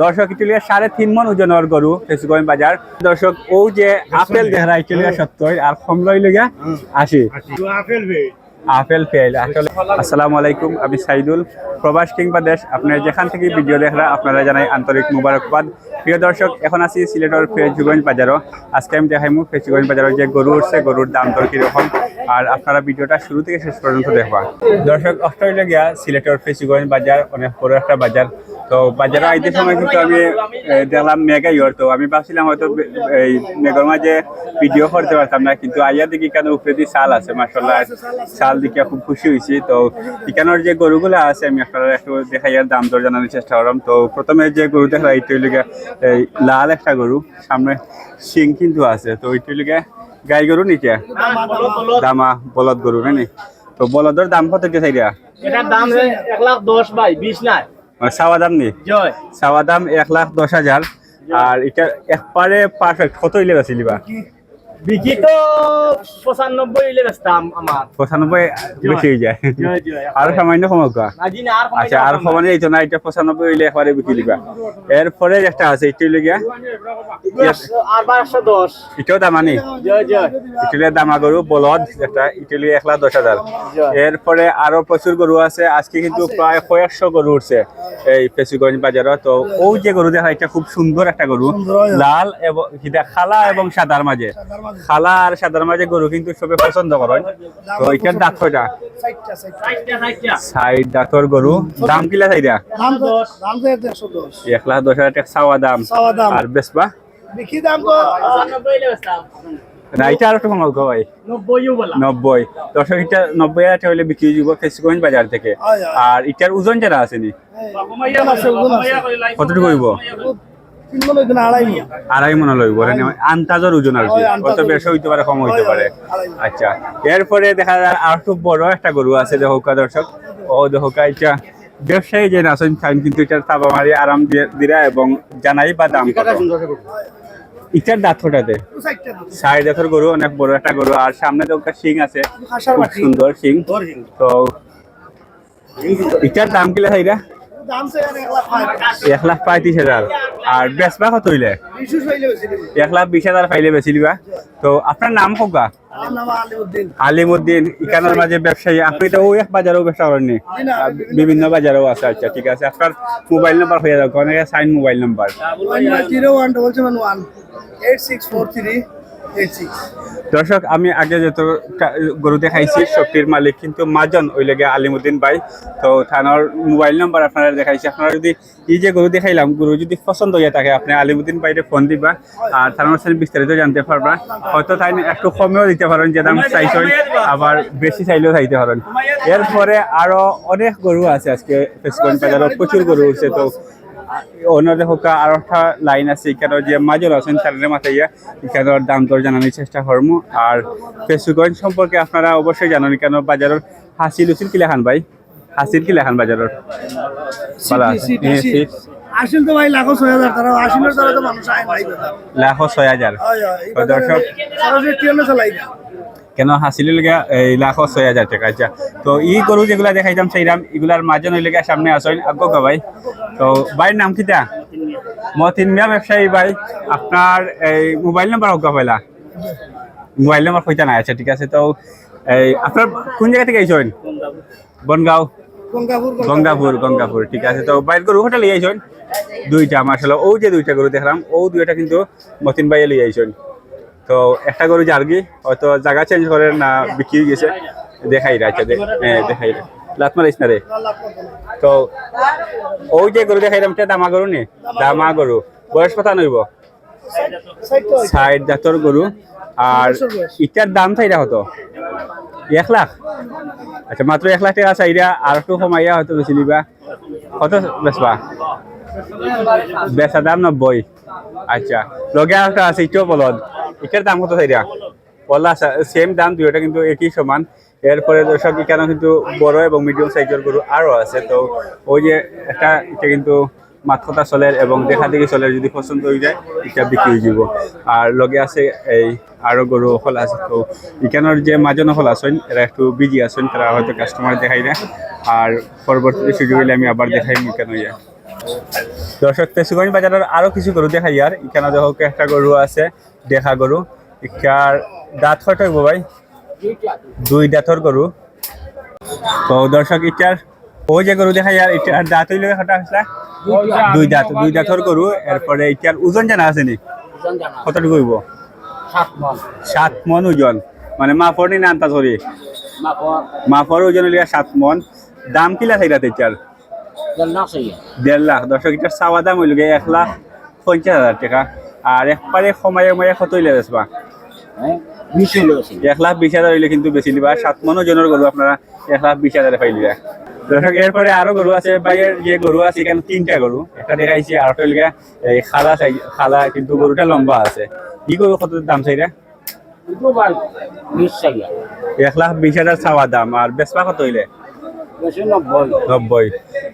দর্শক ইটুলিয়া সাড়ে তিন মন ওজনের গরু ফেসুগঞ্জ বাজার। দর্শক ও যে আপেল দেহরা ইটুলিয়া সত্তর আর কমলই লইয়া আশি। আপেল ফেল আসলে আসসালামু আলাইকুম, আমি সাইদুল। প্রবাস কিংবা দেশ, আপনারা যেখান থেকে ভিডিও দেখরা আপনারা জানাই আন্তরিক মুবারকবাদ। প্রিয় দর্শক, এখন আছি সিলেটের ফেজুগঞ্জ বাজারও। আজকে আমি দেখাইমু ফেজুগঞ্জ বাজারের যে গরু উঠছে, গরুর দাম দর কীরকম। আর আপনারা ভিডিওটা শুরু থেকে শেষ পর্যন্ত দেখবা। দর্শক, অস্ট্রেলিয়া গিয়া সিলেটের ফেজুগঞ্জ বাজার, অনেক বড় একটা বাজার। তো বাজারে আইতে সময় কিন্তু আমি দেখলাম মেগা ইয়র তো আমি ভাবছিলাম হয়তো এই মেঘর মাঝে ভিডিও করতে পারতাম না, কিন্তু আইয়া দেখি কেন উপরে দিয়ে শাল আছে মাসাল্লাহ শাল দেখে খুব খুশি হয়েছি তো এখানের যে গরুগুলো আছে আমি আপনারা একটু দেখাইয়ার দাম দর জানানোর চেষ্টা করলাম। তো প্রথমে যে গরু দেখা এইটা হইলে এই লাল একটা গরু সামনে শিং কিন্তু আছে। তো ওইটা হইলে গিয়া গাই গরু নিচে দামা বলদ গরু নানি তো বলদের দাম কত কে চাইরা? এটার দাম এক লাখ দশ বাই বিশ নাই। মানে দাম নি চাওয়া দাম এক লাখ দশ হাজার। আর এটা একবারে পারফেক্ট কত হইলে গেছিলি বা বিকি তো পঁচানব্বই হইলে বেচতাম আমার। পঁচানব্বই বেশি হয়ে যায়। জয় সামান্য কমকা আর আচ্ছা আর সমানে এইতো না এটা পঁচানব্বই হইলে একবারে বিক্রি দিবা। এরপরে একটা আছে এটা হইলে গিয়া। আর বারোশো দশ। এটাও দামানি ইটালিয়া দামা গরু বলদ একটা ইটালিয়া এক লাখ দশ হাজার এরপরে আরও প্রচুর গরু আছে আজকে কিন্তু প্রায় কয়েকশো গরু উঠছে এই পেশুগঞ্জ বাজারে তো ও যে গরু দেখা এটা খুব সুন্দর একটা গরু লাল এবং খালা এবং সাদার মাঝে খালা আর সাদার মাঝে গরু কিন্তু সবে পছন্দ করেন। তো এটার দাঁত কয়টা সাইড দাঁতর গরু। দাম কিলা দশ। এক লাখ দশ হাজার টাকা চাওয়া দাম। আর বেসবা বিক্রি দাম তো আর একটু কমাল ভাই নব্বইও বলা। নব্বই। দর্শক এটা নব্বই হাজার হলে বিক্রি দিব ফেসগঞ্জ বাজার থেকে। আর এটার ওজন যারা আসেনি। কতটুকু হইব? আড়াই মন মনে লইব আন্তাজর ওজন আর হয়, কত বেশি হইতে পারে কম হইতে পারে। আচ্ছা এরপরে দেখা যায় আর খুব বড় একটা গরু আছে দেহকা দর্শক। ও দেহকা এটা ব্যবসায়ী যে নাচন খান কিন্তু এটার তাবা মারি আরাম দিরা এবং জানাই বা দাম। এটার দাঁত ফোটাতে ষাটটা দিন। গরু অনেক বড় একটা গরু। আর সামনে তো একটা শিং আছে। খুব সুন্দর শিং। তো এটার দাম কিলা তো এক লাখ পঁয়ত্রিশ হাজার। আর বেচবা কত হইলে? এক লাখ বিশ হাজার পাইলে বেশি দিবা তো আপনার নাম আমার আলিমুদ্দিন। ইকানোর মাঝে ব্যবসায়ী। আপনি তো ওই এক বাজারেও ব্যবসা করেননি? বিভিন্ন বাজারেও আছে। আচ্ছা ঠিক আছে। আপনার মোবাইল নাম্বার হয়ে যাবে। অনেকে sign mobile number. Zero one double seven one eight six four three দর্শক আমি আগে যত গরু দেখাইছি শক্তির মালিক কিন্তু মাজন ওই লেগে আলিমুদ্দিন ভাই। তো থানার মোবাইল নাম্বার আপনারা দেখাইছি। আপনারা যদি এই যে গরু দেখাইলাম গরু যদি পছন্দ হয়ে থাকে আপনি আলিমুদ্দিন ভাইরে ফোন দিবা আর থানার সাথে বিস্তারিত জানতে পারবা। হয়তো তাই একটু কমেও দিতে পারেন যে দাম চাইছেন আবার বেশি চাইলেও চাইতে পারেন। এরপরে আরও অনেক গরু আছে আজকে ফেসগঞ্জ বাজারও প্রচুর গরু উঠছে তো অন্যদের হোক আর একটা লাইন আছে এখানে যে মাজল আছেন তাদের মাথায় এখানের দাম দর জানানোর চেষ্টা করব। আর ফেসুগঞ্জ সম্পর্কে আপনারা অবশ্যই জানেন কেন বাজারের হাসিল উচিল কি লেখান ভাই? হাসিল কি লেখান বাজারের? আসিল তো ভাই লাখো ছয় হাজার তারা আসিলের দ্বারা তো মানুষ আয় নাই। কথা লাখ ছয় হাজার। হয় হয়। দর্শক কেন হাসিলের লেগে এই লাখ ছয় হাজার টাকা আচ্ছা। তো ই গরু যেগুলা দেখাইতাম সেইরাম এগুলার মাঝে লেগে সামনে আসেন আগ্য ভাই। তো ভাইয়ের নাম কিটা মতিন মিয়া ব্যবসায়ী ভাই। আপনার এই মোবাইল নাম্বার হোক পাইলা? মোবাইল নাম্বার কইতা নাই আচ্ছা ঠিক আছে। তো এই আপনার কোন জায়গা থেকে আইছেন বনগাঁও। গঙ্গাপুর গঙ্গাপুর। ঠিক আছে। তো বাইর গরু হোটেল লিয়ে আইছেন দুইটা মার্শাল ও যে দুইটা গরু দেখলাম ও দুইটা কিন্তু মতিন ভাইয়ে লিয়ে আইছেন তো একটা গরু জার্গি হয়তো জায়গা চেঞ্জ করে না বিক্রি গেছে। দেখাই রে আচ্ছা হ্যাঁ দেখাই রে। লাত মারিস না রে। তো ওই যে গরু দেখাইলাম এটা দামা গরু নি? দামা গরু। বয়স কথা নইব সাইড জাতর গরু। আর ইটার দাম চাইরা হতো এক লাখ। আচ্ছা মাত্র এক লাখ টাকা চাইরা আর একটু কমাইয়া হয়তো বেশি নিবা। কত বেচবা? বেচা দাম নব্বই। আচ্ছা লগে একটা আছে এটাও বলদ। এটার দাম কত চাইরা? পলা সেম দাম, দুইটা কিন্তু একই সমান। এরপরে দর্শক এখানে কিন্তু বড় এবং মিডিয়াম সাইজের গরু আরও আছে। তো ওই যে একটা, এটা কিন্তু মাত কথা চলের এবং দেখা দেখি চলের যদি পছন্দ হয়ে যায়, এটা বিক্রি হয়ে যাব। আর লগে আছে এই আরও গরু হল আছে। তো এখানের যে মাজন হল আছেন, এরা একটু বিজি আছেন, তারা হয়তো কাস্টমার দেখাই না। আর পরবর্তীতে সুযোগ হলে আমি আবার দেখাই কেন ইয়া। দর্শক পেশুগঞ্জ বাজারের আরও কিছু গরু দেখাই আর। এখানে দেখো একটা গরু আছে দেখা গরু। ইকার দাঁত কয়টা হইব ভাই? দুই দাঁতর গরু। তো দর্শক ইটার ও যে গরু দেখাই আর ইটার দাঁত হইলে কটা আসলে? দুই দাঁত দুই দাঁতর গরু। এরপরে ইটার ওজন জানা আছে নি? কতটুকু হইব? সাত মন ওজন। মানে মাফর নি নান্তা ধরি মাফর ওজন হইলে সাত মন। দাম কিলা থাকলা ইটার দেড় লাখ দর্শক ইটার চাওয়া দাম হইল এক লাখ পঞ্চাশ হাজার টাকা। আর একবারে সময়ে সময়ে কত হইলে বেসবা এক লাখ বিশ হাজার হইলে কিন্তু বেশি দিবা। সাত মন ওজনের গরু আপনারা এক লাখ বিশ হাজারে পাইলিবা দর্শক এরপরে আরও গরু আছে বাইরের যে গরু আছে এখানে তিনটা গরু একটা দেখাইছি আর একটা এই খালা চাই খালা কিন্তু গরুটা লম্বা আছে। কি গরু কত দাম চাইরা এক লাখ বিশ হাজার চাওয়া দাম আর বেসবা কত হইলে নব্বই।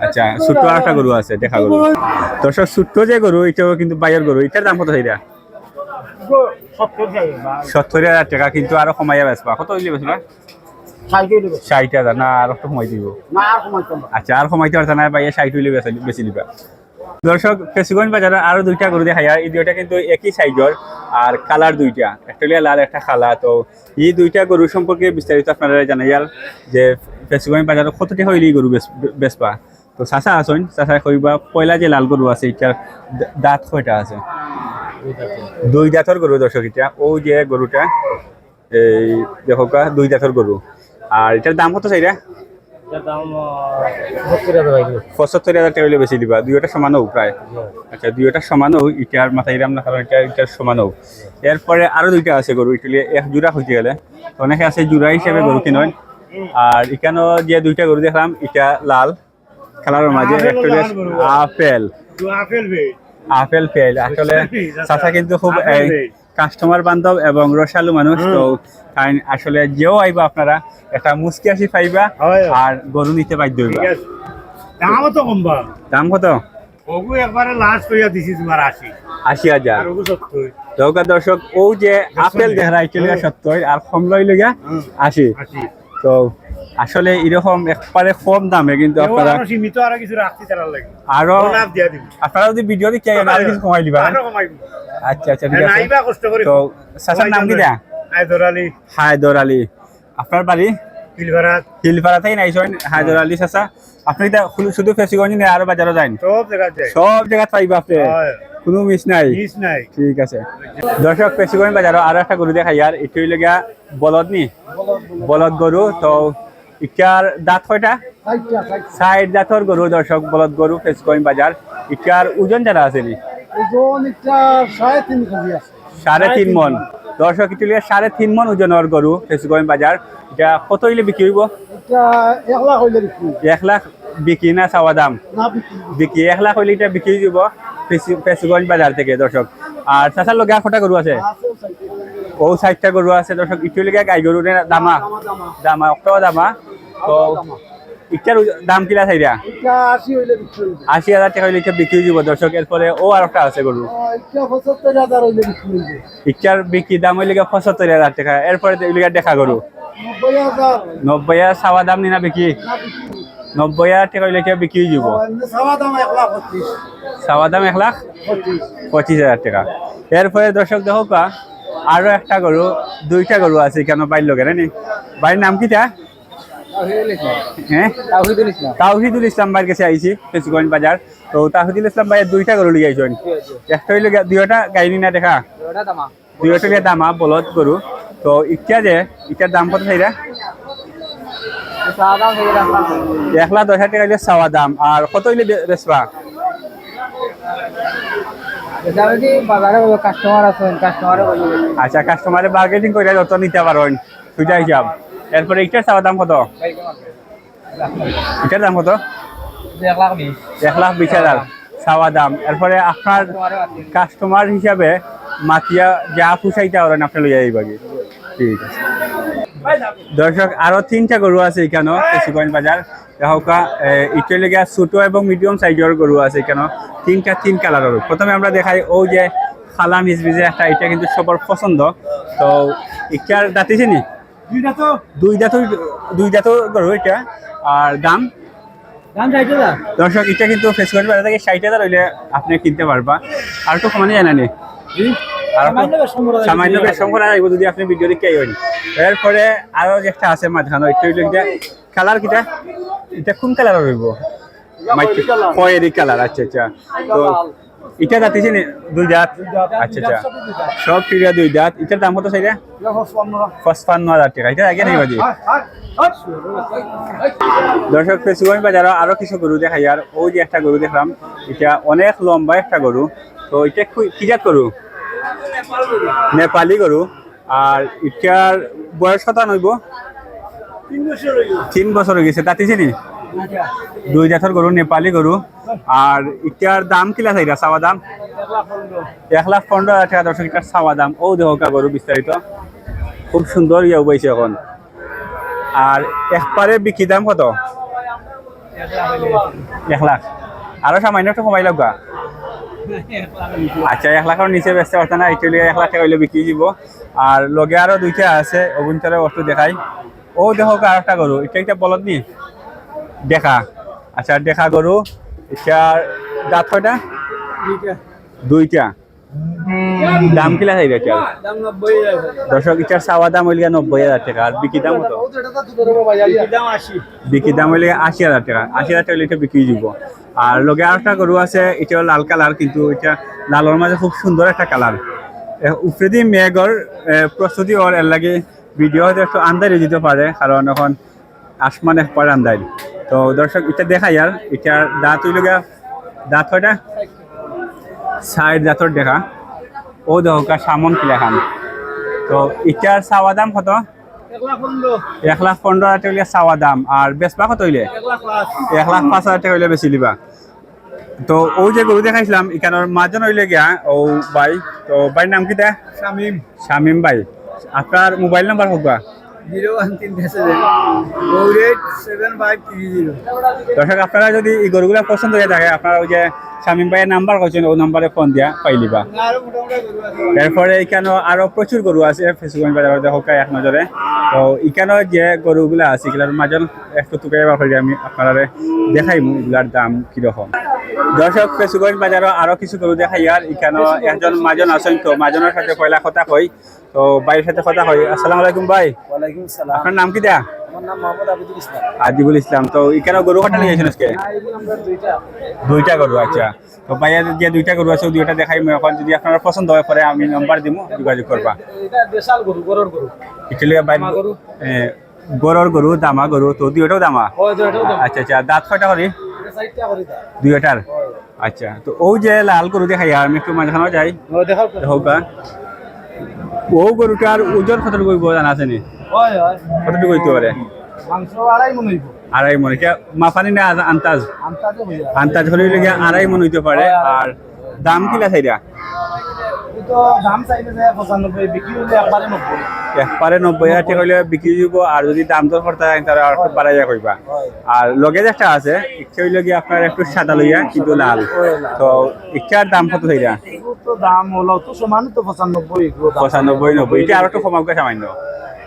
আচ্ছা ছোট্ট আর একটা গরু আছে দেখা গরু। দর্শক ছোট্ট যে গরু এটাও কিন্তু বাইরের গরু। এটার দাম কত চাইরা সত্তর হাজার। টাকা কিন্তু আরও কমাইয়া বেসবা কত হইলে বেসবা ষাট হাজার না আর একটু সময় দিব। আচ্ছা আর কমাইতে পারছে না বাইরে ষাট হইলে বেশি বেশি দিবা। দর্শক কেশুগঞ্জ বাজারে আরও দুইটা গরু দেখা যায় এই দুইটা কিন্তু একই সাইজর আর কালার দুইটা। একটা লাল একটা খালা। তো এই দুইটা গরু সম্পর্কে বিস্তারিত আপনারা জানাইয়াল যে কেশুগঞ্জ বাজারে কতটি হইলে এই গরু বেচ- বেচবা। তো চাচা আসুন চাচা কইবা পয়লা যে লাল গরু আছে এটার দাঁত কয়টা আছে? দুই দাঁতর গরু দর্শক এটা ও যে গরুটা এই দেখো দুই দাঁতর গরু আর এটার দাম কত চাইরা পঁচাত্তর হাজার টাকা হইলে বেশি দিবা। দুইটা সমান হোক প্রায় আচ্ছা দুইটা সমান হোক ইটার মাথায় ইরাম না কারণ এটা ইটার সমান হোক এরপরে আরও দুইটা আছে গরু ইটুলি এক জোড়া হইতে গেলে অনেকে আছে জোড়া হিসেবে গরু কিনেন আর এখানেও যে দুইটা গরু দেখলাম এটা লাল। কালারের মাঝে আপেল আপেল। পেল। আসলে চাচা কিন্তু খুব কাস্টমার বান্ধব এবং রসালু মানুষ তো আসলে যেও আইবা আপনারা একটা মুসকি আসি পাইবা আর গরু নিতে বাধ্য হইবা। দামও তো কমবা? দাম কত? ওগু একবারে লাস্ট কইয়া দিছি তোমার আশি। আশি হাজার। দর্শক ও যে আপেল দেখারা একচুয়ালি সত্তর আর কম লইলে গিয়া আশি। আশি। তো আসলে এরকম একবারে কম দামে কিন্তু আপনারা সীমিত আরও কিছু রাখতে তারা লাগে। আরও লাভ দিয়া দিবি আপনারা যদি ভিডিও চান আর কিছু কমাই দিবা। আচ্ছা আচ্ছা ঠিক আছে। নাইবা কষ্ট করে তো সাসার নাম কি দা হায়দর আলী। হায়দর আলী। আপনার বাড়ি? পিলভারাত হিলপাড়াতেই নাইছেন হায়দর আলী চাচা। আপনি এটা শুধু- শুধু ফেসিগঞ্জ নিয়ে আরও বাজারও যান সব জায়গা সব জায়গা পাইবা আপনি? কোনো মিস নাই? মিস নাই। ঠিক আছে। দর্শক পেশিগঞ্জ বাজারও আরও একটা গরু দেখাই। আর একটু লগা বলদ নি? বলদ গরু। তো ইটার দাঁত কয়টা? সাইড দাঁতর গরু দর্শক বলদ গরু পেশিগঞ্জ বাজার। ইটার ওজন যারা আছে নি? ওজন সাড়ে তিন কেজি আছে। সাড়ে তিন মন। দর্শক লগা সাড়ে তিন মন ওজনের গরু পেশিগঞ্জ বাজার। এটা কত হইলে বিক্রি হইব। এক লাখ বিক্রি না চাওয়া দাম? বিক্রি এক লাখ হইলে এটা বিক্রি দিব পেশি- বাজার থেকে দর্শক আর চাচার লগে আর কটা গরু আছে? ও সাইডটা গরু আছে দর্শক ইটু লিগে গাই গরু নে দামা। দামা অক্টো দামা তো ইটার দাম কিলা চাইরা এটা আশি হাজার টাকা হইলে বিক্রি দিব দর্শক এরপরে ও আর একটা আছে গরু ইটার বিক্রি দাম হইলে পঁচাত্তর হাজার টাকা। এরপরে দেখা গরু নব্বই হাজার চাওয়া দাম নিনা বিক্রি নব্বই হাজার টাকা হইলে বিক্রি দিব সাবা দাম এক লাখ পঁচিশ হাজার টাকা। এরপরে দর্শক দেখো কা আরও একটা গরু, দুইটা গরু আছে, কেন বাইর লোকের নি বাড়ির নাম কিটা? হ্যাঁ? তাওহিদুল ইসলাম ভাইয়ের কাছে আইছি কেসিগঞ্জ বাজার। তো তাহিদুল ইসলাম ভাইয়ের দুইটা গরু লিয়ে আইছেন। একটা হইলে দুইটা গাইনি না দেখা। দুইটা দামা, বলদ গরু। তো ইটা যে, ইটার দাম কত চাইরা এক লাখ দশ টাকা হইলে চাওয়া দাম। আর কত হইলে বেচবা? আচ্ছা কাস্টমারে বার্গেটিং করে যত নিতে পারেন দুইটা হিসাব এরপরে ইটার চাওয়া দাম কত? ইটার দাম কত? এক লাখ বিশ হাজার। চাওয়া দাম। এরপরে আপনার কাস্টমার হিসাবে মাতিয়া যা পুষাইতে পারেন আপনি লইয়া এই বাকি ঠিক আছে। দর্শক আরও তিনটা গরু আছে এখানে কেশিগঞ্জ বাজার। হোকা ইটের ছোট এবং মিডিয়াম সাইজের গরু আছে এখানে। তিনটা তিন কালারের প্রথমে আমরা দেখাই ও যে খালা মিজমিজে একটা এটা কিন্তু সবার পছন্দ। তো ইটার দাঁতিছে নি? তো দুই দাঁত দুই দাঁত গরু এটা। আর দাম? দর্শক এটা কিন্তু ফেসবুক বাজার থেকে ষাট হাজার হইলে আপনি কিনতে পারবা। আর একটু কমানো যায় না নি? আর সামান্য বেশ সম্পর্ক আসব যদি আপনি ভিডিও দেখে আইবেন এরপরে আরও একটা আছে মাঝখানে ওইটা হইল এটা কালার কিটা? এটা কোন কালার হইব? খয়েরি কালার আচ্ছা আচ্ছা। তো এটা যাতিছে নি দুই জাত? আচ্ছা আচ্ছা। সব ক্রিয়া দুই জাত। এটার দাম কত চাইলে? পঁচপান্ন। হাজার টাকা। এটা আগে নেই দর্শক ফেসবুক বাজারে আরও কিছু গরু দেখাই আর ওই যে একটা গরু দেখলাম এটা অনেক লম্বা একটা গরু। তো এটা কি- কি জাত গরু? নেপালি গরু। আর এটার বয়স কত নইব তিন বছর হয়ে গেছে। তাতে চিনি দুই জাতের গরু নেপালি গরু আর এটার দাম কিলা চাইরা চাওয়া দাম? এক লাখ পনেরো হাজার টাকা দর্শক এটার চাওয়া দাম। ও দেহকা গরু বিস্তারিত খুব সুন্দর ইয়ে পাইছে এখন। আর একবারে বিক্রি দাম কত? এক লাখ। আরও সামান্য একটু কমাই লাগবা। আচ্ছা এক লাখের নিচে বেচতে পারতে না একটু এক লাখ টাকা হইলে বিক্রি দিব আর লগে আরও দুইটা আছে অগুন্তরে বস্তু দেখাই। ও দেখো আর একটা গরু এটা একটা বলদ নি? দেখা আচ্ছা দেখা গরু এটা দাঁত কয়টা? দুইটা। দাম কিলা চাই এটা দর্শক ইটার চাওয়া দাম হইলে নব্বই হাজার টাকা আর বিক্রি দাম কত? বিক্রি দাম হইলে আশি হাজার টাকা আশি হাজার টাকা হইলে এটা বিক্রি দিব আর লগে আর একটা গরু আছে এটা লাল কালার, কিন্তু এটা লালের মাঝে খুব সুন্দর একটা কালার। উপরে দিয়ে মেঘর প্রস্তুতি ওর এর লাগে ভিডিও হয়তো একটু আন্দারি দিতে পারে, কারণ এখন আসমান একবার আন্দারি তো দর্শক, এটা দেখাই আর, এটার দাঁত হইল গিয়া, দাঁত কয়টা? সাইড দাঁতর দেখা। ও দেখা সামন কিলা খান। তো এটার চাওয়া দাম কত? এক লাখ পনেরো। হাজার টাকা চাওয়া দাম। আর বেচবা কত হইলে? এক লাখ পাঁচ। হাজার টাকা হইলে বেশি লিবা তো ও যে গরু দেখাইছিলাম এখানে মাজন হইলে গিয়া ও ভাই তো ভাইয়ের নাম কি দেয় শামিম। শামিম ভাই। আপনার মোবাইল নাম্বার হোক দর্শক আপনারা যদি এই গরুগুলা পছন্দ হয়ে থাকে আপনারা ওই যে শামিম ভাইয়ের নাম্বার করছেন ওই নাম্বারে ফোন দিয়া পাইলিবা এরপরে এখানে আরও প্রচুর গরু আছে ফেসবুক বাজারে দেখো এক নজরে। তো এখানে যে গরুগুলা আছে এগুলার মাজন একটু টুকাই ব্যাপারে আমি আপনারা দেখাই এগুলার দাম কীরকম। দর্শক ফেসবুক বাজারে আরও কিছু গরু দেখাই আর এখানে একজন মাজন আছেন তো মাজনের সাথে পয়লা কথা কই তো ভাইয়ের সাথে কথা কই আসসালামু আলাইকুম ভাই। ওয়ালাইকুম সালাম। আপনার নাম কি দেয়া? আমার নাম মোহাম্মদ আবিদুল ইসলাম। আজিবুল ইসলাম। তো এখানে গরু কাটা নিয়ে আজকে? দুইটা। দুইটা গরু আচ্ছা। তো ভাইয়া যে দুইটা গরু আছে দুইটা দেখাই। মই এখন যদি আপনার পছন্দ হয় পরে আমি নাম্বার দিব যোগাযোগ করবা। এটা দেশাল গরু গরুর গরু। বাইক দামা গরু। গরুর গরু দামা গরু তো দুইটাও দামা? আচ্ছা আচ্ছা। দাঁত কয়টা করি? এটা দা দুইটার? আচ্ছা। তো ও যে লাল গরু দেখাই আমি একটু মাঝখানে যাই। ও দেখাও। হোক ও গরুটার ওজন কত কইব জানা আছে নি? কতটুকু কইতে পারে? আড়াই মন এটা মাফানি না আন্তাজ? আন্তাজ হলে আড়াই মন হইতে পারে। আর দাম কিলা চাইরা তো দাম চাইলে যায় পঁচানব্বই বিক্রি হলে একবারে নব্বই একবারে নব্বই হাজার টাকা হইলে বিক্রি দিব আর যদি দাম দর করতে তাহলে আর কইবা আর লগে একটা আছে ইচ্ছা হইলে গিয়ে আপনার একটু সাদা লইয়া কিন্তু লাল। তো ইচ্ছার দাম কত হইরা তো দাম হলো তো সমান তো পঁচানব্বই পঁচানব্বই নব্বই এটা আর একটু কমাবো সামান্য।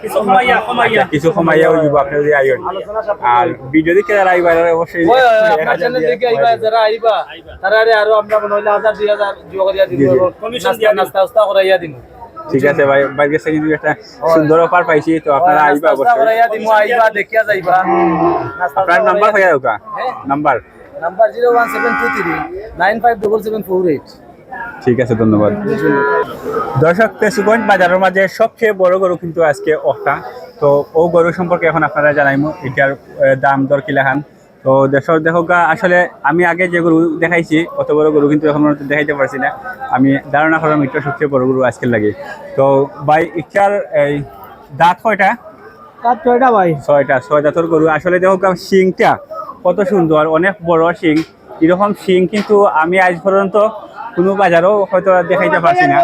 কিছু কমাইয়া কমাইয়া কিছু কমাইয়া হইব আপনি যদি আইন আর ভিডিও দেখে যারা আইবার অবশ্যই ওই ওই, আপনার চ্যানেল দেখে আইবা যারা আইবা তারা আরও আমরা মনে হইলে হাজার দুই হাজার যোগ করিয়া দিব জি, জি। নাস্তা নাস্তা উস্তা করাইয়া দিব। ঠিক আছে ভাই বাইরের কাছে কিন্তু একটা সুন্দর অফার পাইছি তো আপনারা আইবা অবশ্যই। আইবা দেখিয়া যাইবা। আপনার নাম্বার হয়ে যাও? Number number zero one seven two three nine five double seven four eight ঠিক আছে ধন্যবাদ। দর্শক পেসুগঞ্জ বাজারের মাঝে সবচেয়ে বড় গরু কিন্তু আজকে অটা তো ও গরু সম্পর্কে এখন আপনারা জানাইমু এটার দাম দর কিলাখান তো দেশর দেখোগা আসলে আমি আগে যে গরু দেখাইছি অত বড় গরু কিন্তু এখন দেখাইতে পারছি না। আমি ধারণা করলাম এটা সবচেয়ে বড় গরু আজকে লাগে। তো ভাই ইটার এই দাঁত কয়টা? তার ছয়টা ভাই। ছয়টা ছয় দাঁতর গরু। আসলে দেখো শিংটা কত সুন্দর অনেক বড় শিং। এরকম শিং কিন্তু আমি আজ পর্যন্ত কোনো বাজারও হয়তো দেখাইতে পারছি না।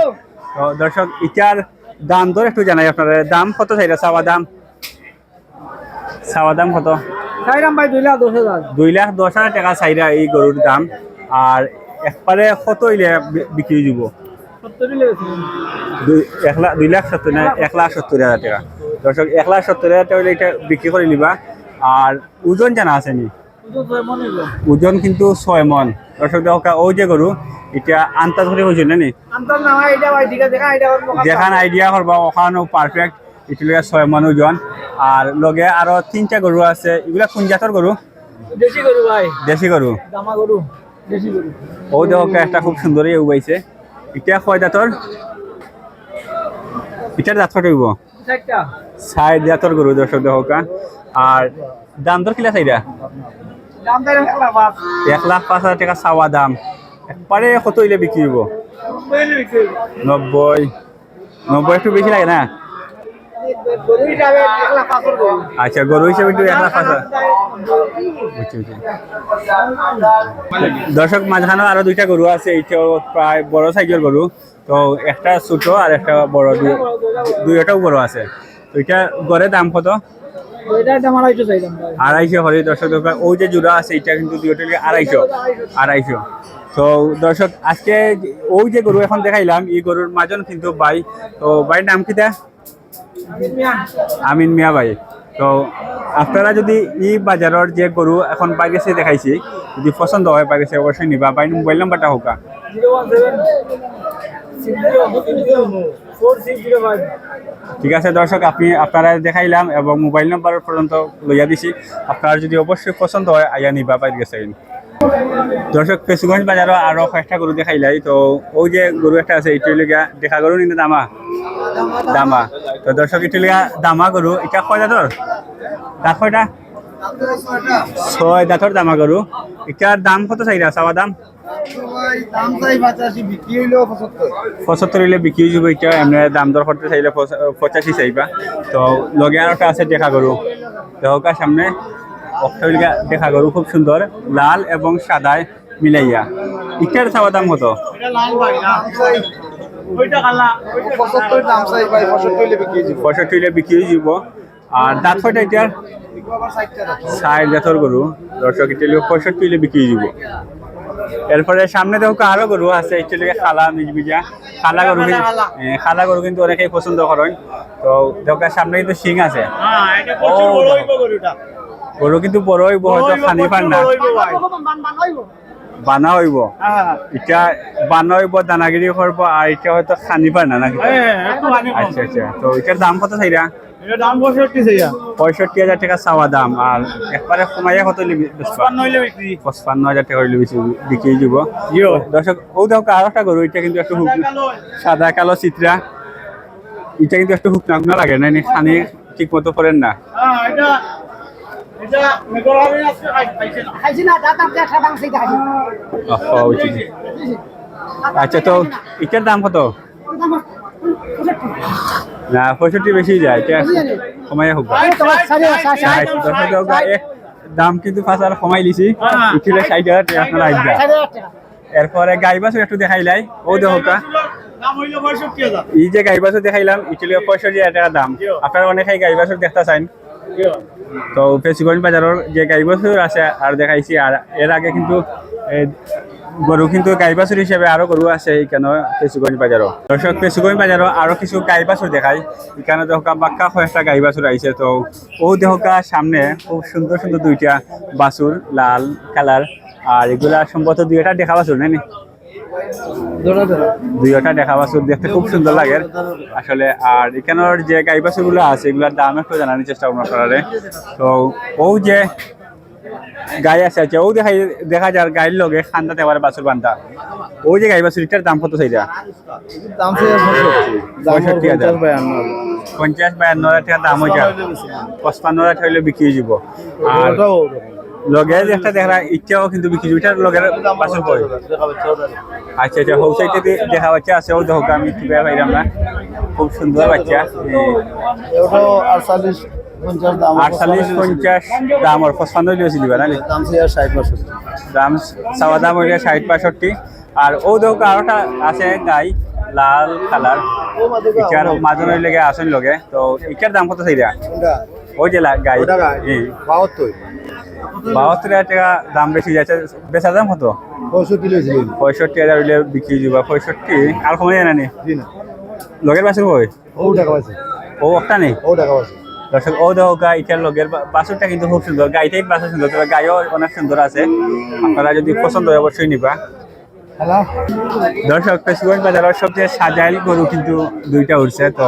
তো দর্শক এটার দাম দর একটু জানাই আপনারা দাম কত চাইরা চাওয়া দাম? চাওয়া দাম কত? দুই লাখ দশ হাজার। টাকা চাইরা এই গরুর দাম। আর একবারে কত হইলে বি- বিক্রি দিব দুই এক লাখ দুই লাখ সত্তর না এক লাখ সত্তর হাজার টাকা। দর্শক এক লাখ সত্তর হাজার টাকা এটা বিক্রি করে নিবা। আর ওজন জানা আছে নি? ওজন কিন্তু ছয় মন। দর্শক দেখা ওই যে গরু এটা আন্তাজ করে হয়েছে না নি? আন্তর না এটা ভাই ঠিক আছে দেখা এটা যেখান আইডিয়া করবা ওখানেও পারফেক্ট এটির ছয় মন ওজন। আর লগে আরও তিনটা গরু আছে এগুলা কোন জাতের গরু? দেশি গরু ভাই। দেশি গরু। দামা গরু দেশি গরু। ও দেখা একটা খুব সুন্দরই উবাইছে এটা কয় জাতর? এটার কত হইব? চারটা। সাইড জাতর গরু দর্শক দেখা আর দাম দর কিলা বাপ এক লাখ পাঁচ। হাজার টাকা চাওয়া দাম। একবারে কত হইলে বিক্রি হইব? নব্বই নব্বই। একটু বেশি লাগে না? আচ্ছা গরু হিসেবে একটু এক লাখ পাঁচ। দর্শক মাঝখানে আরও দুইটা গরু আছে। এইটাও প্রায় বড় সাইজের গরু। তো একটা ছোট আর একটা বড়। দুই- দুইটাও বড় আছে। তো এটা গড়ে দাম কত? আড়াইশো দর্শক ওই যে জোড়া আছে এটা কিন্তু দুইটা লিগে আড়াইশো। আড়াইশো। তো দর্শক আজকে যে- ওই যে গরু এখন দেখাইলাম এই গরুর মাজন কিন্তু ভাই তো ভাইয়ের নাম কিটা আমিন মিয়া। ভাই। তো আপনারা যদি ই বাজারের যে গরু এখন বাইরেছে দেখাইছি যদি পছন্দ হয় বাইরেছে অবশ্যই নিবা। ভাই মোবাইল নাম্বারটা হোক। ঠিক আছে, দর্শক, আপনি, আপনারা দেখাইলাম এবং মোবাইল নাম্বার পর্যন্ত লইয়া দিছি। আপনারা যদি অবশ্যই পছন্দ হয়, আইয়া নিবা বাইরে গেছে দর্শক, পেশুগঞ্জ বাজারও আরও কয়েকটা গরু দেখাইলাই। তো ওই যে গরু একটা আছে এইটা লিগা দেখা গরু নিতে দামা? দামা। তো দর্শক, এটা লিগা দামা গরু। এটা কয় দাঁতর দাঁত কয়টা? ছয় দাঁতর দামা গরু। এটার দাম কত চাইরা? চাওয়া দাম? পঁচাত্তর। হইলে বিক্রি হয়ে যাব এটা এমনি দাম দর করতে চাইলে পঁচাশি চাইবা। তো লগে আর একটা আছে দেখা গরু দেহকার সামনে অক্টোলিকা দেখা গরু খুব সুন্দর লাল এবং সাদায় মিলাইয়া। ইটার চাওয়া দাম কত? পঁচাত্তর দাম চাই ভাই পঁচাত্তর হইলে বিক্রি পঁয়ষট্টি হইলে বিক্রি হয়ে যাব। আর দাঁত কয়টা এটার ষাট জাতর গরু দর্শক এটা পঁয়ষট্টি হইলে বিক্রি হয়ে যাব। এরপরে সামনে দেখো আরও গরু আছে লিগে খালা মিজবিজা খালা গরু কিন্তু এ, খালা। গরু কিন্তু অনেকেই পছন্দ করেন। তো দেখো সামনে কিন্তু শিং আছে। গরু কিন্তু বড় হইব হয়তো খানি পান না। বানা হইব। এটা বানা হইব দানাগিরি করব আর এটা হয়তো খানি পান না নাকি? আচ্ছা আচ্ছা। তো এটার দাম কত চাইরা? দাম পঁয়ষট্টি চাইয়া পঁয়ষট্টি হাজার টাকা চাওয়া দাম আর একবারে কমাইয়া কত নইলে বিক্রি। পঁচপান্ন হাজার টাকা হইলে বেশি বিক্রি যাব দর্শক ও দেখো আর একটা গরু এটা কিন্তু একটু সাদা কালো। চিত্রা। এটা কিন্তু একটু হুকনা হুকনা লাগে না খানি ঠিক মতো করেন না। হ্যাঁ। আচ্ছা তো এটার দাম কত? না পঁয়ষট্টি বেশি যায় এটা কমাইয়া হোক দাম কিন্তু ফার্স্ট আর কমাই লিছি। ইটিলে ষাট হাজার টাকা আপনারা আসবে এরপরে গাই বাছুর একটু দেখাইলাই ও দেখো কা। দাম হইল পঁয়ষট্টি হাজার। এই যে গাই বাছুর দেখাইলাম ইটিলে পঁয়ষট্টি হাজার টাকা দাম। আপনারা অনেকেই গাই বাছুর দেখতে চান। তো পেশিগঞ্জ বাজারের যে গাই বাছুর আছে আর দেখাইছি আর এর আগে কিন্তু গরু কিন্তু গাই বাছুর হিসেবে আরও গরু আছে এখানে পেশিগঞ্জ বাজারও দর্শক পেশিগঞ্জ বাজারও আরও কিছু গাই বাছুর দেখাই। এখানে দেখা বাক্কা কয়েকটা গাই বাছুর আইছে তো ও দেখা সামনে খুব সুন্দর সুন্দর দুইটা বাছুর লাল কালার আর এগুলা সম্ভবত দুইটা দেখা বাছুর নাকি দুইটা দেখা। বাছুর দেখতে খুব সুন্দর লাগে। আসলে আর এখানের যে গাই বাছুরগুলো আছে এগুলোর দাম একটু জানার চেষ্টা করব আপনারা তো ও যে গাই আছে আছে। ও দেখাই দেখা যার গাইর লগে খান্দাতে আবার বাছুর বান্ধা। ওই যে গাই বাছুর এটার দাম কত চাইরা দাম পঁয়ষট্টি। হাজার। পঞ্চাশ বায়ান্ন। হাজার টাকা দাম হয়ে যায় পঁচপান্ন হাজার টাকা হইলে বিক্রি হয়ে যাব আর লগে একটা দেখা ইচ্ছাও কিন্তু বিক্রি হইব। এটার লগের বাছুর পড়ে। আচ্ছা আচ্ছা। হোক সাইডে দেখা বাচ্চা আছে। ও দেখো আমি বের পাইলাম না। খুব সুন্দর বাচ্চা। ওটাও আটচল্লিশ আটচল্লিশ পঞ্চাশ দাম দিবা দাম চাই ষাট বছর দাম চাওয়া দাম হইলে ষাট বাষট্টি আর ও দেখো আরোটা আছে গাই লাল কালার। ইটার আসন লগে তো ইটার দাম কত কোনটা? ওই যে গাই। বাহাত্তর বাহাত্তর হাজার টাকা দাম বেশি যাচ্ছে বেচার দাম কত? পঁয়ষট্টি পঁয়ষট্টি হাজার হইলে বিক্রি যাবা পঁয়ষট্টি আর কমে জানা নি? জি না। লগের কই ও টাকা আছে ও একটা নেই ও টাকা আছে দর্শক, ও দেখো গা ইটার লগের বা- বাছুরটা কিন্তু খুব সুন্দর। গাইটাই বাছুর সুন্দর, তবে গাইও অনেক সুন্দর আছে। আপনারা যদি পছন্দ হয় অবশ্যই নিবা। দর্শক পেশুগঞ্জ বাজারের সবচেয়ে সাজাইল গরু কিন্তু দুইটা উঠছে, তো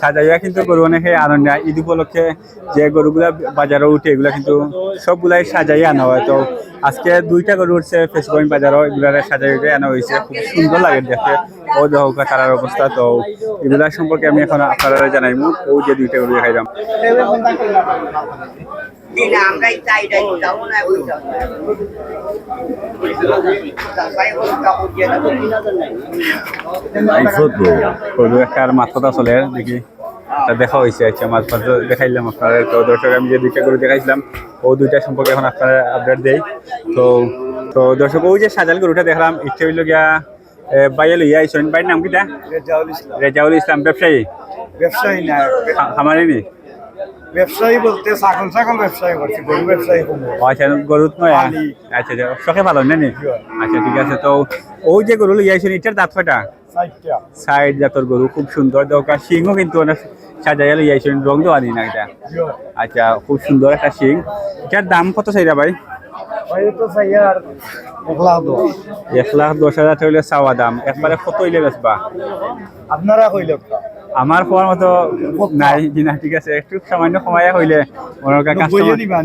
সাজাইয়া কিন্তু গরু অনেকে আনন্দ। ঈদ উপলক্ষে যে গরুগুলা বাজারে উঠে, এগুলা কিন্তু সবগুলাই সাজাই আনা হয়। তো আজকে দুইটা গরু উঠছে পেশুগঞ্জ বাজারও এগুলারে সাজাই উঠে আনা হয়েছে। খুব সুন্দর লাগে দেখতে ও দেহকা তারার অবস্থা। তো এগুলা সম্পর্কে আমি এখন আপনারা জানাইমু। ও যে দুইটা গরু দেখাইলাম। মাথাটা চলে দেখি। দেখা হয়েছে আচ্ছা দেখাইলাম আপনারা তো দর্শক আমি যে দুইটা গরু দেখাইছিলাম ও দুইটা সম্পর্কে এখন আপনারা আপডেট দেই। তো তো দর্শক ওই যে সাজাল গরুটা দেখলাম ইচ্ছে হইল গিয়া বাইরে লইয়া আইসেন বাইরের নাম কিটা রেজাউল ইসলাম। রেজাউল ইসলাম ব্যবসায়ী? ব্যবসায়ী না হা- খামারি নি ব্যবসায়ী বলতে ছাগল ছাগল ব্যবসায়ী করছি গরু ব্যবসায়ী আচ্ছা নয়। আচ্ছা আচ্ছা শখে ভালো না নি আচ্ছা ঠিক আছে তো ওই যে গরু লইয়া আইসেন এটার দাঁত কয়টা? সাইড জাতর গরু খুব সুন্দর দরকার সিংও কিন্তু অনেক সাজাইয়া লইয়া আইসেন রং দেওয়া নি না এটা আচ্ছা খুব সুন্দর একটা শিং এটার দাম কত চাইরা ভাই? এক লাখ দশ। হাজার চাওয়া দাম। একবারে কত হইলে বেচবা? আপনারা কইল আমার হওয়ার মতো নাই কিনা ঠিক আছে। একটু সামান্য সময় হইলে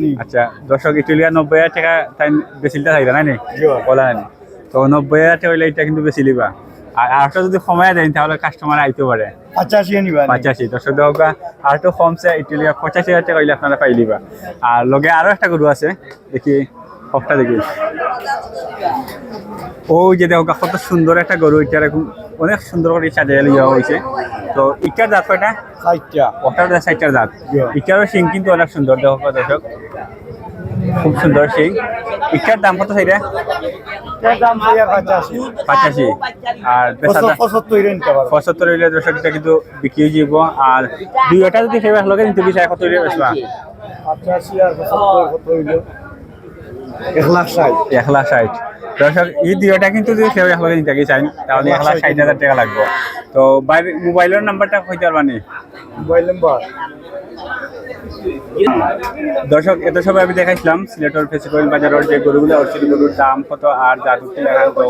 নি? আচ্ছা দর্শক ইটুলিয়া নব্বই হাজার টাকা তাই বেচিলটা থাকবে না? নি বলা নাই তো নব্বই হাজার টাকা হইলে এটা কিন্তু বেশি লিবা আর আরেকটা যদি সময় দেন তাহলে কাস্টমার আইতে পারে পঁচাশি নিবা? পঁচাশি দর্শক দেওয়া আর একটু কমছে ইটুলিয়া পঁচাশি হাজার টাকা হইলে আপনারা পাই লিবা আর লগে আরও একটা গরু আছে দেখি। সবটা দেখি। ওই যে দেখো কত সুন্দর একটা গরু এটা এরকম অনেক সুন্দর করে সাজিয়ে লিয়া হয়েছে। তো ইটার দাঁত কয়টা? চারটা। ওটার দাঁত সাইটার দাঁত ইটারও শিং কিন্তু অনেক সুন্দর দেখো দর্শক। খুব সুন্দর শিং। ইটার দাম কত আর পঁচাশি। আর পঁচাত্তর হইলে দর্শক এটা কিন্তু বিক্রি হয়ে যাব আর দুইটা যদি সেবা লগে নিতে বিচার কত হইলে বেচবা? পঁচাশি আর পঁচাত্তর কত হইল? এক লাখ ষাট। এক লাখ ষাট। দর্শক এই দুইটা কিন্তু যদি সেবা লগে নিতে চাই তাহলে এক লাখ ষাট হাজার টাকা লাগবে। তো বাইরে মোবাইলের নাম্বারটা কইতে পারবানি মোবাইল নাম্বার দর্শক, এত সবাই আমি দেখাইছিলাম সিলেটের ফেস্টিভ্যাল বাজারের যে গরুগুলো উঠছিল গরুর দাম কত, আর জাদুটি লাগান তো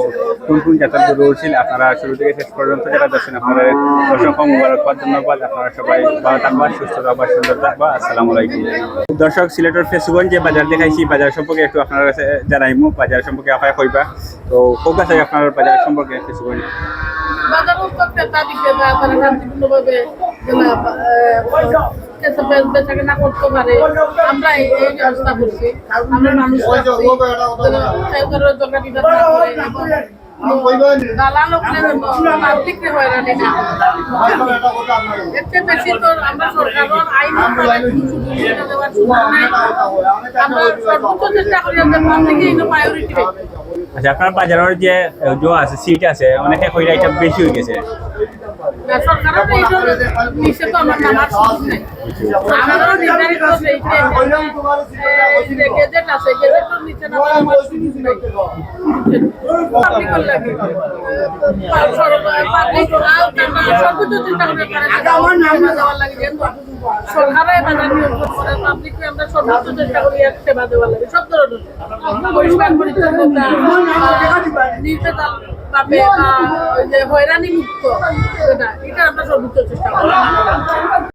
কোন কোন জাতের গরু উঠছিল আপনারা শুরু থেকে শেষ পর্যন্ত যারা দর্শন আপনারা অসংখ্য মুবারকবাদ ধন্যবাদ। আপনারা সবাই ভালো থাকবা সুস্থ থাকবা সুন্দর থাকবা আসসালামু আলাইকুম। দর্শক, সিলেটের ফেস্টিভ্যাল যে বাজার দেখাইছি, বাজার সম্পর্কে একটু আপনার কাছে জানাইমু, বাজার সম্পর্কে আপনারা কইবা। তো কোক আছে আপনার বাজার সম্পর্কে ফেস্টিভ্যাল বাজার উত্তর ক্রেতা বিক্রেতা তারা শান্তিপূর্ণভাবে যেন, আহ, কেঁচা বেচ- বেচা কেনা করতে পারে। আমরা এই এই ব্যবস্থা করছি। আমরা মানুষ রাখছি। যেন কেউ কারও দোকানিটা না করে এবং দালালও করে হয়রানি না করে। বেশি তো আমরা সরকারের আইন অনুযায়ী কিছু সুবিধা দেওয়ার সুযোগ নাই। আমরা সর্বোচ্চ চেষ্টা করি যাতে পাবলিকে এটা প্রায়োরিটি আচ্ছা আপনার বাজারের যে জো আছে সিট আছে অনেকে কইরা এটা বেশি হয়ে গেছে। সরকারের এইটা নিষেধ আমার নামার সুযোগ নেই। সেবা লাগে। সব ধরনের। বা হয়রানি মুক্ত এটা আমরা সর্বোচ্চ চেষ্টা করি।